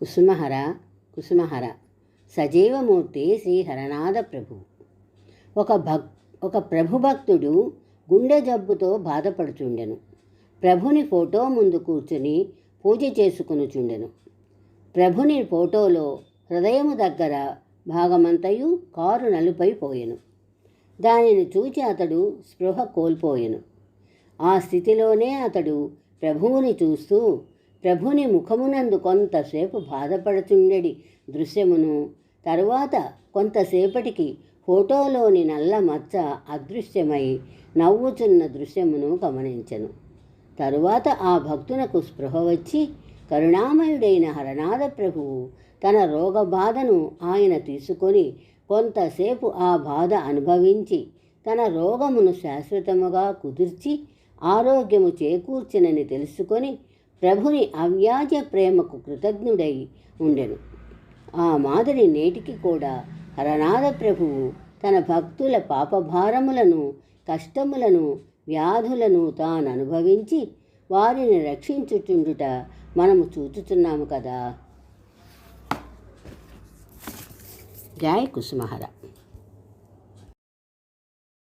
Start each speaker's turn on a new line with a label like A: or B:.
A: కుసుమహర కుసుమహర. సజీవమూర్తి శ్రీ హరనాథ ప్రభు ఒక భక్ ఒక ప్రభు భక్తుడు గుండె జబ్బుతో బాధపడుచుండెను. ప్రభుని ఫోటో ముందు కూర్చుని పూజ చేసుకునుచుండెను. ప్రభుని ఫోటోలో హృదయము దగ్గర భాగమంతయు కారు నలుపైపోయెను దానిని చూచి అతడు స్పృహ కోల్పోయెను. ఆ స్థితిలోనే అతడు ప్రభువుని చూస్తూ ప్రభుని ముఖమునందు కొంతసేపు బాధపడుచుండెడి దృశ్యమును. తరువాత కొంతసేపటికి ఫోటోలోని నల్ల మచ్చ అదృశ్యమై నవ్వుచున్న దృశ్యమును గమనించను. తరువాత ఆ భక్తునకు స్పృహ వచ్చి కరుణామయుడైన హరనాథ ప్రభువు తన రోగ బాధను ఆయన తీసుకొని కొంతసేపు ఆ బాధ అనుభవించి తన రోగమును శాశ్వతముగా కుదిర్చి ఆరోగ్యము చేకూర్చినని తెలుసుకొని ప్రభుని అవ్యాజ ప్రేమకు కృతజ్ఞుడై ఉండెను. ఆ మాదిరి నేటికి కూడా హరనాథ ప్రభువు తన భక్తుల పాపభారములను కష్టములను వ్యాధులను తాను అనుభవించి వారిని రక్షించుచుండుట మనము చూచుచున్నాము కదా. జై కుసుమహర